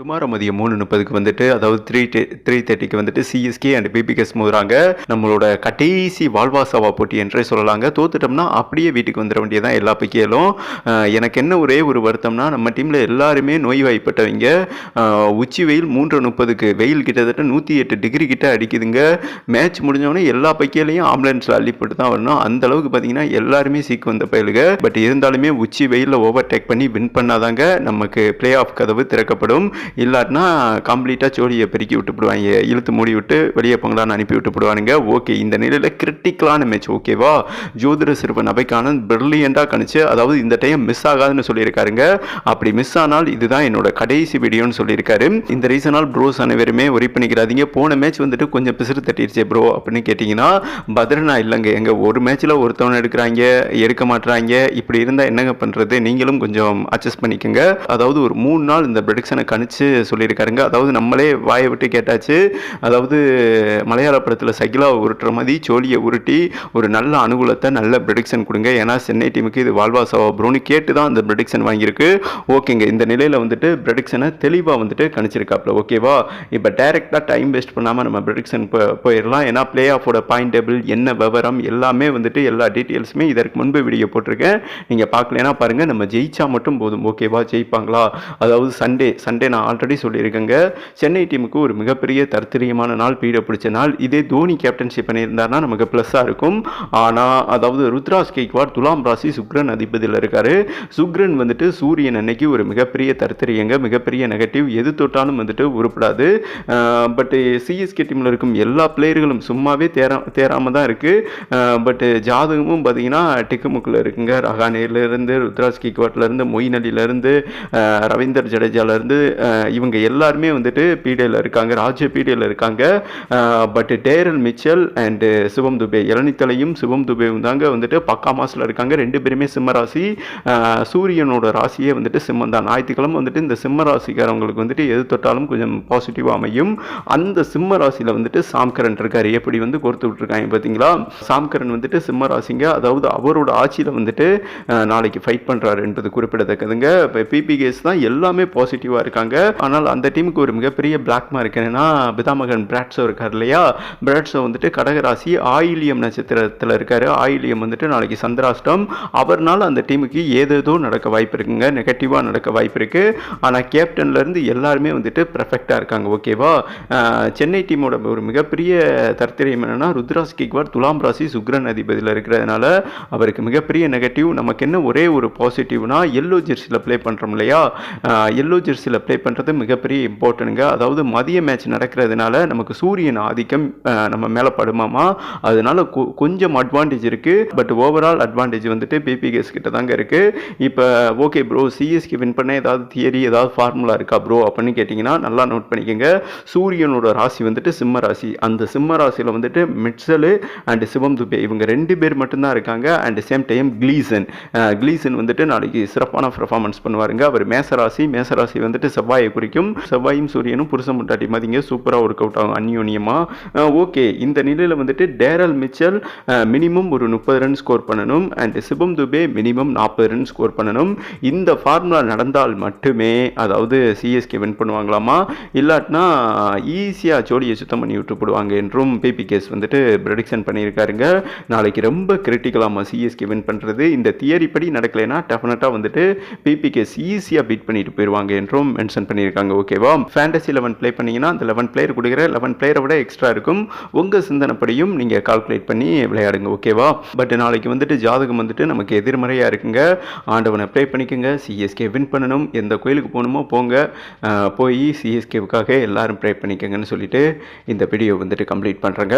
Tomorrow மதியம் மூணு முப்பதுக்கு வந்துட்டு அதாவது த்ரீ த்ரீ தேர்ட்டிக்கு வந்துட்டு சிஎஸ்கே அண்ட் பிபிகேஸ் மோதுறாங்க. நம்மளோட கடைசி வாழ்வாசாவா போட்டி என்றே சொல்லலாங்க. தோத்துட்டோம்னா அப்படியே வீட்டுக்கு வந்துட வேண்டியதான் எல்லா பிக்கேலும் எனக்கு என்ன ஒரே ஒரு வருத்தம்னா நம்ம டீமில் எல்லாருமே நோய்வாய்ப்பட்டவங்க. உச்சி வெயில் மூன்று முப்பதுக்கு வெயில் கிட்டத்தட்ட நூற்றி எட்டு டிகிரி கிட்ட அடிக்குதுங்க. மேட்ச் முடிஞ்சவொடனே எல்லா பைக்கிலையும் ஆம்புலன்ஸில் அள்ளிப்பட்டு தான் வரணும். அந்த அளவுக்கு பார்த்தீங்கன்னா எல்லாருமே சீக்கு வந்த பயலுங்க. பட் இருந்தாலுமே உச்சி வெயிலில் ஓவர் டேக் பண்ணி வின் பண்ணாதாங்க. நமக்கு பிளே ஆஃப் கதவு திறக்கப்படும். இல்லாட்டினா கம்ப்ளீட்டாக சோழியை பெருக்கி விட்டுப்படுவாங்க இழுத்து மூடி விட்டு வெளியே போங்களான்னு அனுப்பி விட்டுப்படுவானுங்க ஓகே இந்த நிலையில் கிரிட்டிக்கலான மேட்ச் ஓகேவா ஜோதிட சிறுவன் அபைக்கானந்த் பிரில்லியண்டாக கணிச்சு அதாவது இந்த டைம் மிஸ் ஆகாதுன்னு சொல்லியிருக்காருங்க. அப்படி மிஸ் ஆனால் இதுதான் என்னோட கடைசி வீடியோன்னு சொல்லியிருக்காரு. இந்த ரீசனால் ப்ரோஸ் அனைவருமே ஒரி பண்ணிக்கிறாதீங்க. போன மேட்ச் வந்துட்டு கொஞ்சம் பிசுறு தட்டிடுச்சே ப்ரோ அப்படின்னு கேட்டிங்கன்னா பத்ரனா இல்லைங்க. எங்கள் ஒரு மேட்ச்சில் ஒருத்தவன் எடுக்கிறாங்க எடுக்க மாட்டுறாங்க இப்படி இருந்தால் என்னங்க பண்ணுறது நீங்களும் கொஞ்சம் அட்ஜஸ்ட் பண்ணிக்கோங்க. அதாவது ஒரு மூணு நாள் இந்த ப்ரொடிக்ஷனை கணிச்சு சொல்லியிருக்காருங்க. அதாவது நம்மளே வாயை விட்டு கேட்டாச்சு. அதாவது மலையாள படத்தில் சகிலாவை உருட்டுற மாதிரி சோழியை உருட்டி ஒரு நல்ல அனுகூலத்தை நல்ல ப்ரொடிக்ஷன் கொடுங்க. ஏன்னா சென்னை டீமுக்கு இது வாழ்வா ப்ரோனி கேட்டு தான் அந்த ப்ரெடிக்ஷன் வாங்கியிருக்கு. ஓகேங்க. இந்த நிலையில் வந்துட்டு ப்ரெடிக்ஷனை தெளிவாக வந்துட்டு கணிச்சிருக்காப்புல. ஓகேவா? இப்போ டைரெக்டாக டைம் வேஸ்ட் பண்ணாமல் நம்ம ப்ரொடிக்ஷன் போயிடலாம் ஏன்னா பிளே ஆஃபோட பாயிண்ட் டேபிள் என்ன விவரம் எல்லாமே வந்துட்டு எல்லா டீட்டெயில்ஸுமே இதற்கு முன்பு வீடியோ போட்டிருக்கேன். நீங்கள் பார்க்கலனா பாருங்கள் நம்ம ஜெயிச்சா மட்டும் போதும். ஓகேவா? ஜெயிப்பாங்களா? அதாவது சண்டே சண்டே நான் ஆல்ரெடி சொல்லியிருக்கேங்க. சென்னை டீமுக்கு ஒரு மிகப்பெரிய தர்த்தரியமான நாள் பீட பிடிச்ச நாள். இதே தோனி கேப்டன்ஷிப் பண்ணியிருந்தார்னா நமக்கு ப்ளஸ்ஸாக இருக்கும். ஆனால் அதாவது ருத்ராஸ் கேக்வார் துலாம் ராசி சுக்ரன் அதிபதியில் இருக்கார். சுக்ரன் வந்துட்டு சூரியன் அன்னைக்கு ஒரு மிகப்பெரிய தர்த்தரியங்க மிகப்பெரிய நெகட்டிவ் எது தொட்டாலும் வந்துட்டு உருப்படாது. பட்டு சிஎஸ்கே டீமில் இருக்கும் எல்லா பிளேயர்களும் சும்மாவே தேரா தேராமல் தான் இருக்குது பட்டு ஜாதகமும் பார்த்தீங்கன்னா டிக்குமுக்கில் இருக்குங்க. ரஹானேலேருந்து ருத்ராஸ் கேக்வாட்லேருந்து மொயின் அலிலேருந்து ரவீந்தர் ஜடேஜாலேருந்து இவங்க எல்லாருமே வந்துட்டு பீடியில் இருக்காங்க ராஜ்ய பீடியில் இருக்காங்க. But Daryl Mitchell and Shivam Dube இளநித்தலையும் Shivam துபேவும் தாங்க வந்துட்டு பக்கா மாசில் இருக்காங்க. ரெண்டு பேருமே சிம்ம ராசி. சூரியனோட ராசியே வந்துட்டு சிம்மம் தான். ஞாயிற்றுக்கிழமை வந்துட்டு இந்த சிம்ம ராசிக்காரவங்களுக்கு வந்துட்டு எது தொட்டாலும் கொஞ்சம் பாசிட்டிவாக அமையும். அந்த சிம்ம ராசியில் வந்துட்டு சாம்கரன் இருக்கார். எப்படி வந்து கொடுத்து விட்டுருக்காங்க பார்த்தீங்களா சாம்கரன் வந்துட்டு சிம்ம ராசிங்க. அதாவது அவரோட ஆட்சியில் வந்துட்டு நாளைக்கு ஃபைட் பண்ணுறாரு என்பது குறிப்பிடத்தக்கதுங்க. இப்போ பிபிகேஸ் தான் எல்லாமே பாசிட்டிவாக இருக்காங்க. ஆனால் அந்த டீமுக்கு ஒரு மிகப்பெரிய பிளாக் மார்க் என்னன்னா பிதாமகன் பிராட்ஸோ இருக்கார் இல்லையா? பிராட்ஸோ வந்துட்டு கடகராசி ஆயிலியம் நட்சத்திரத்தில் இருக்காரு. ஆயிலியம் வந்துட்டு நாளைக்கு சந்திராஷ்டம். அவர்னால அந்த டீமுக்கு ஏதேதோ நடக்க வாய்ப்பு இருக்குங்க. நெகட்டிவாக நடக்க வாய்ப்பு இருக்கு. ஆனால் கேப்டன்லேருந்து எல்லாருமே வந்துட்டு பர்ஃபெக்டாக இருக்காங்க. ஓகேவா சென்னை டீமோட ஒரு மிகப்பெரிய தர்த்தரியம் என்னன்னா ருத்ராஸ் கிக்வார் துலாம் ராசி சுக்ரன் அதிபதியில் இருக்கிறதுனால அவருக்கு மிகப்பெரிய நெகட்டிவ் நமக்கு என்ன ஒரே ஒரு பாசிட்டிவ்னா எல்லோ ஜெர்சியில் ப்ளே பண்ணுறோம் இல்லையா? எல்லோ ஜெர்சியில் ப்ளே பண்ணுறது மிகப்பெரிய இம்பார்ட்டனுங்க அதாவது மதிய மேட்ச் நடக்கிறதுனால நமக்கு சூரியன் ஆதிக்கம் நம்ம மேலே படுமாமா? அதனால கொஞ்சம் அட்வான்டேஜ் இருக்குது பட் ஓவரால் அட்வான்டேஜ் வந்துட்டு பிபிகேஸ் கிட்ட தாங்க இருக்குது இப்போ ஓகே ப்ரோ சிஎஸ்கே வின் பண்ண ஏதாவது தியரி ஏதாவது ஃபார்முலா இருக்கா ப்ரோ அப்படின்னு கேட்டிங்கன்னா நல்லா நோட் பண்ணிக்கோங்க. சூரியனோட ராசி வந்துட்டு சிம்ம ராசி. அந்த சிம்ம ராசியில் வந்துட்டு மிட்சலு அண்ட் சிவம் துபே இவங்க ரெண்டு பேர் மட்டும்தான் இருக்காங்க. And same time Gleeson Gleeson வந்துட்டு நாளைக்கு சிறப்பான பர்ஃபார்மன்ஸ் பண்ணுவாருங்க. அவர் மேசராசி. மேசராசி வந்துட்டு செவ்வாய் குறிக்கும். செவ்வாயும் சூரியனும் புருஷன் முட்டாட்டி மாதிரிங்க சூப்பராக ஒர்க் அவுட் ஆகும் அந்யோன்யமாக ஓகே இந்த நிலையில் வந்துட்டு டேரல் மிச்சல் மினிமம் ஒரு முப்பது ரன் ஸ்கோர் பண்ணணும். அண்ட் சிபம் துபே மினிமம் நாற்பது ரன் ஸ்கோர் பண்ணணும். இந்த ஃபார்முலா நடந்தால் மட்டுமே அதாவது சிஎஸ்கே வின் பண்ணுவாங்களாமா? இல்லாட்டினா ஈஸியாக ஜோடியை சுத்தம் பண்ணி விட்டு போடுவாங்க என்றும் பிபிகேஸ் வந்துட்டு ப்ரெடிக்ஷன் பண்ணியிருக்காருங்க. நாளைக்கு ரொம்ப கிரிட்டிக்கலாமா சிஎஸ்கே வின் பண்ணுறது இந்த தியரி படி நடக்கலைன்னா டெஃபினட்டாக வந்துட்டு பிபிகேஸ் ஈஸியாக பீட் பண்ணிட்டு போயிடுவாங்க என்றும் மென்ஷன் பண்ணியிருக்காங்க. ஓகேவா ஃபேண்டசி லெவன் ப்ளே பண்ணிங்கன்னா அந்த லெவன் பிளேயர் கொடுக்குற லெவன் பிளேயரை விட எக்ஸ்ட்ரா இருக்கும். உங்கள் சிந்தனைப்படியும் நீங்கள் கால்குலேட் பண்ணி விளையாடுங்க. ஓகேவா பட் நாளைக்கு வந்துட்டு ஜாதகம் வந்துட்டு நமக்கு எதிர்மறையாக இருக்குங்க. ஆண்டவனை ப்ளே பண்ணிக்கோங்க. சிஎஸ்கே வின் பண்ணணும். எந்த கோயிலுக்கு போகணுமோ போங்க. போய் சிஎஸ்கேவுக்காக எல்லாரும் ப்ரே பண்ணிக்கோங்கன்னு சொல்லிட்டு இந்த வீடியோ வந்துட்டு கம்ப்ளீட் பண்ணுறேங்க